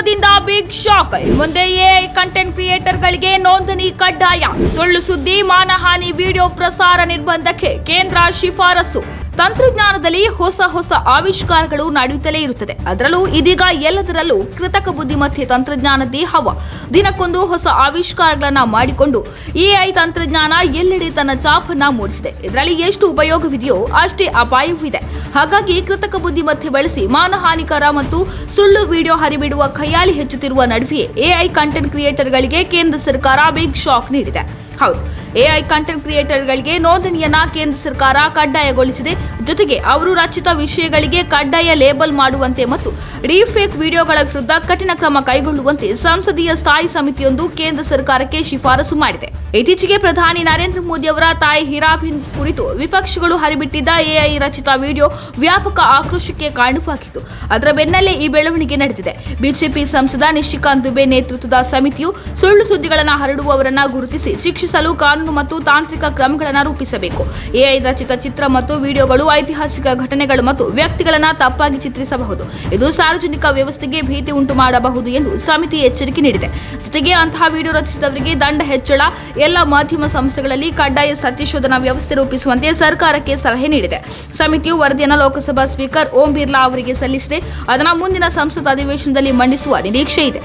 ಕೇಂದ್ರದಿಂದ big shock ಮುಂದೆ AI content ಕ್ರಿಯೇಟರ್ಗಳಿಗೆ ನೋಂದಣಿ ಕಡ್ಡಾಯ. ಸುಳ್ಳು ಸುದ್ದಿ, ಮಾನಹಾನಿ, ವಿಡಿಯೋ ಪ್ರಸಾರ ನಿರ್ಬಂಧಕ್ಕೆ ಕೇಂದ್ರ ಶಿಫಾರಸು. ತಂತ್ರಜ್ಞಾನದಲ್ಲಿ ಹೊಸ ಹೊಸ ಆವಿಷ್ಕಾರಗಳು ನಡೆಯುತ್ತಲೇ ಇರುತ್ತದೆ. ಅದರಲ್ಲೂ ಇದೀಗ ಎಲ್ಲದರಲ್ಲೂ ಕೃತಕ ಬುದ್ಧಿಮತ್ತೆ ತಂತ್ರಜ್ಞಾನದೇ ಹವ. ದಿನಕ್ಕೊಂದು ಹೊಸ ಆವಿಷ್ಕಾರಗಳನ್ನ ಮಾಡಿಕೊಂಡು ಎಐ ತಂತ್ರಜ್ಞಾನ ಎಲ್ಲೆಡೆ ತನ್ನ ಚಾಪನ್ನ ಮೂಡಿಸಿದೆ. ಇದರಲ್ಲಿ ಎಷ್ಟು ಉಪಯೋಗವಿದೆಯೋ ಅಷ್ಟೇ ಅಪಾಯವೂ ಇದೆ. ಹಾಗಾಗಿ ಕೃತಕ ಬುದ್ಧಿಮತ್ತೆ ಬಳಸಿ ಮಾನಹಾನಿಕರ ಮತ್ತು ಸುಳ್ಳು ವಿಡಿಯೋ ಹರಿಬಿಡುವ ಖಯಾಲಿ ಹೆಚ್ಚುತ್ತಿರುವ ನಡುವೆಯೇ ಎಐ ಕಂಟೆಂಟ್ ಕ್ರಿಯೇಟರ್ಗಳಿಗೆ ಕೇಂದ್ರ ಸರ್ಕಾರ ಬಿಗ್ ಶಾಕ್ ನೀಡಿದೆ. ಹೌದು. ಎಐ ಕಂಟೆಂಟ್ ಕ್ರಿಯೇಟರ್ಗಳಿಗೆ ನೋಂದಣಿಯನ್ನ ಕೇಂದ್ರ ಸರ್ಕಾರ ಕಡ್ಡಾಯಗೊಳಿಸಿದೆ. ಜೊತೆಗೆ ಅವರು ರಚಿತ ವಿಷಯಗಳಿಗೆ ಕಡ್ಡಾಯ ಲೇಬಲ್ ಮಾಡುವಂತೆ ಮತ್ತು ಡಿಫೇಕ್ ವಿಡಿಯೋಗಳ ವಿರುದ್ಧ ಕಠಿಣ ಕ್ರಮ ಕೈಗೊಳ್ಳುವಂತೆ ಸಂಸದೀಯ ಸ್ಥಾಯಿ ಸಮಿತಿಯೊಂದು ಕೇಂದ್ರ ಸರ್ಕಾರಕ್ಕೆ ಶಿಫಾರಸು ಮಾಡಿದೆ. ಇತ್ತೀಚೆಗೆ ಪ್ರಧಾನಿ ನರೇಂದ್ರ ಮೋದಿ ಅವರ ತಾಯಿ ಹಿರಾಬಿನ್ ಕುರಿತು ವಿಪಕ್ಷಗಳು ಹರಿಬಿಟ್ಟಿದ್ದ ಎಐ ರಚಿತ ವಿಡಿಯೋ ವ್ಯಾಪಕ ಆಕ್ರೋಶಕ್ಕೆ ಕಾರಣವಾಗಿತ್ತು. ಅದರ ಬೆನ್ನಲ್ಲೇ ಈ ಬೆಳವಣಿಗೆ ನಡೆದಿದೆ. ಬಿಜೆಪಿ ಸಂಸದ ನಿಶಿಕಾಂತ್ ದುಬೆ ನೇತೃತ್ವದ ಸಮಿತಿಯು ಸುಳ್ಳು ಸುದ್ದಿಗಳನ್ನು ಹರಡುವವರನ್ನ ಗುರುತಿಸಿ ಶಿಕ್ಷಿಸಲು ಕಾನೂನು ಮತ್ತು ತಾಂತ್ರಿಕ ಕ್ರಮಗಳನ್ನು ರೂಪಿಸಬೇಕು. ಎಐ ರಚಿತ ಚಿತ್ರ ಮತ್ತು ವಿಡಿಯೋಗಳು ಐತಿಹಾಸಿಕ ಘಟನೆಗಳು ಮತ್ತು ವ್ಯಕ್ತಿಗಳನ್ನು ತಪ್ಪಾಗಿ ಚಿತ್ರಿಸಬಹುದು. ಇದು ಸಾರ್ವಜನಿಕ ವ್ಯವಸ್ಥೆಗೆ ಭೀತಿ ಉಂಟು ಮಾಡಬಹುದು ಎಂದು ಸಮಿತಿ ಎಚ್ಚರಿಕೆ ನೀಡಿದೆ. ಜೊತೆಗೆ ಅಂತಹ ವಿಡಿಯೋ ರಚಿಸಿದವರಿಗೆ ದಂಡ ಹೆಚ್ಚಳ, ಎಲ್ಲ ಮಾಧ್ಯಮ ಸಂಸ್ಥೆಗಳಲ್ಲಿ ಕಡ್ಡಾಯ ಸತ್ಯಶೋಧನಾ ವ್ಯವಸ್ಥೆ ರೂಪಿಸುವಂತೆ ಸರ್ಕಾರಕ್ಕೆ ಸಲಹೆ ನೀಡಿದೆ. ಸಮಿತಿಯು ವರದಿಯನ್ನು ಲೋಕಸಭಾ ಸ್ಪೀಕರ್ ಓಂ ಬಿರ್ಲಾ ಅವರಿಗೆ ಸಲ್ಲಿಸಿದೆ. ಅದನ್ನು ಮುಂದಿನ ಸಂಸತ್ ಅಧಿವೇಶನದಲ್ಲಿ ಮಂಡಿಸುವ ನಿರೀಕ್ಷೆ ಇದೆ.